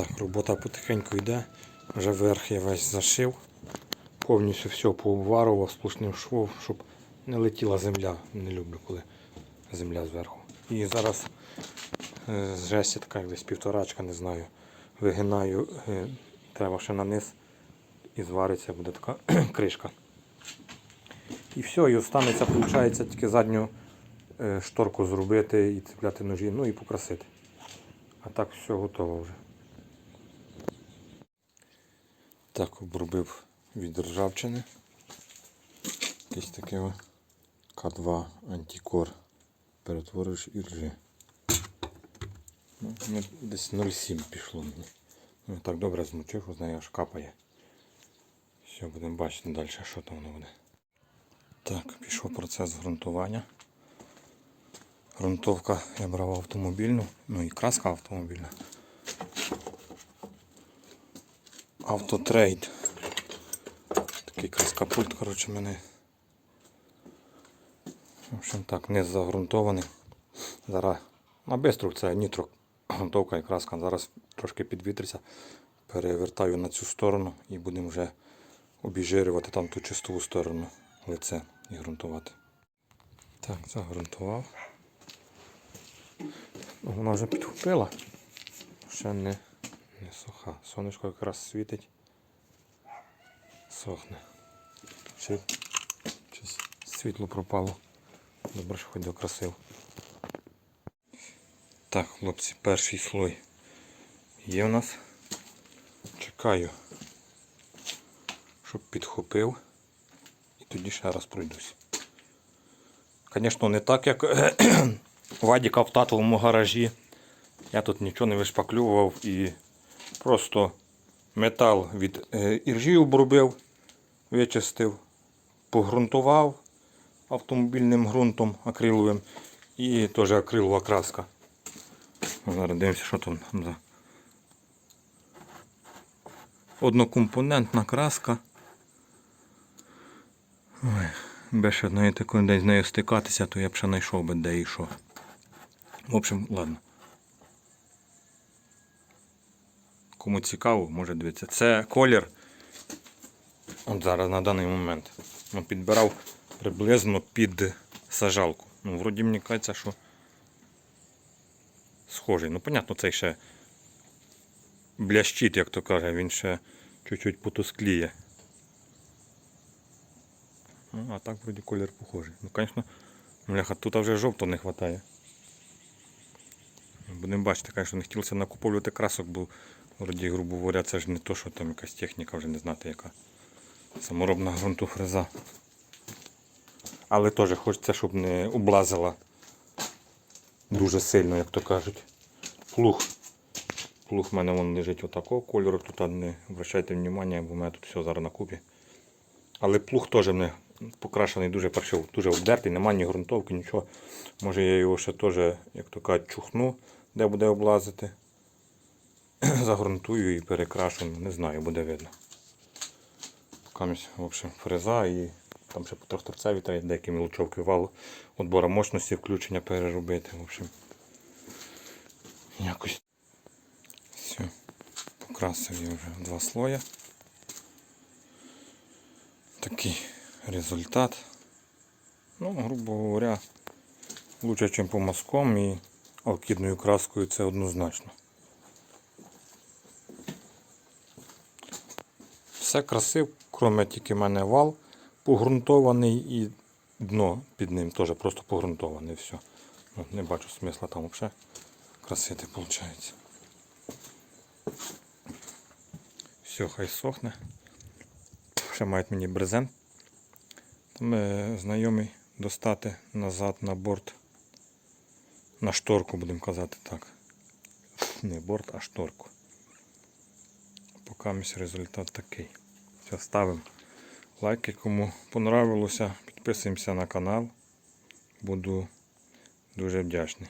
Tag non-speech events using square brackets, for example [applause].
Так, робота потихеньку йде. Вже верх я весь зашив. Повністю все пообварував сплошним швом, щоб не летіла земля. Не люблю, коли земля зверху. І зараз е, з жесті така десь півторачка, не знаю. Вигинаю, е, треба ще на низ і звариться, буде така [clears throat] кришка. І все, і останеться, виходить, тільки задню е, шторку зробити і цепляти ножі, ну і покрасити. А так все готово вже. Так, обробив від ржавчини. Якесь таке о К2 антикор. Перетворюєш і ржи. Ну, ну, десь 0,7 пішло мені. Ну, так добре змочив, що знаю, аж капає. Все, будемо бачити далі, що там воно буде. Так, пішов процес ґрунтування. Грунтовка я брав автомобільну, ну і краска автомобільна. Автотрейд. Такий краскопульт, коротше, мене. В общем так, низ загрунтований. Зараз на бистру це нітро грунтовка і краска. Зараз трошки підвітриться. Перевертаю на цю сторону і будемо вже обіжирювати там ту чистову сторону лице і ґрунтувати. Так, загрунтував. Вона вже підхопила. Ще не, не суха. Сонечко якраз світить. Сохне. Чи, щось світло пропало. Добре, що хоч докрасив. Так, хлопці, перший слой є в нас. Чекаю, щоб підхопив. І тоді ще раз пройдусь. Звісно, не так, як [clears throat] Вадіка в татовому гаражі. Я тут нічого не вишпаклював і просто метал від е, іржі обробив, вичистив, погрунтував автомобільним ґрунтом акриловим і теж акрилова краска. Зараз дивимося, що там за однокомпонентна краска. Ой, без ще знаєте, коли десь з нею стикатися, то я б ще знайшов би де і що. В общем, ладно. Кому цікаво, може дивитися. Це колір. От зараз на даний момент. Ну, підбирав приблизно під сажалку. Ну, вроді мені кажеться, що схожий. Ну, понятно, цей ще блящить, як то каже, він ще чуть-чуть потускліє. Ну, а так вроді колір похожий. Ну, звісно, бляха, тут вже жовто не вистачає. Будемо бачити, звісно, не хотілося накуповувати красок, бо вроді, грубо говоря, це ж не то, що там якась техніка, вже не знати яка. Саморобна ґрунтофреза. Але теж хочеться, щоб не облазила дуже сильно, як то кажуть. Плуг. Плуг в мене вон лежить отакого кольору, тут не обращайте увагу, бо в мене тут все зараз на купі. Але плуг теж мене покрашений дуже паршиво, дуже обдертий, немає ні ґрунтовки, нічого. Може я його ще теж, як то кажуть, чухну, де буде облазити. [clears throat] Загрунтую і перекрашу, не знаю, буде видно. Камінь, в общем, фреза і там ще по тракторцеві треба деякі мілочовки валу, отбора мощності, включення переробити. В общем, якось все. Покрасив я вже два слоя. Такий результат. Ну, грубо говоря, лучше, ніж по мазком і алкідною краскою це однозначно. Все красив, кроме тільки в мене вал погрунтований і дно під ним теж просто погрунтоване. Все. Ну, не бачу смисла там взагалі красити виходить. Все, хай сохне. Ще мають мені брезент. Там е, знайомий достати назад на борт. На шторку, будемо казати так. Не борт, а шторку. Поки результат такий. Все, ставимо лайки, кому понравилося. Підписуємося на канал. Буду дуже вдячний.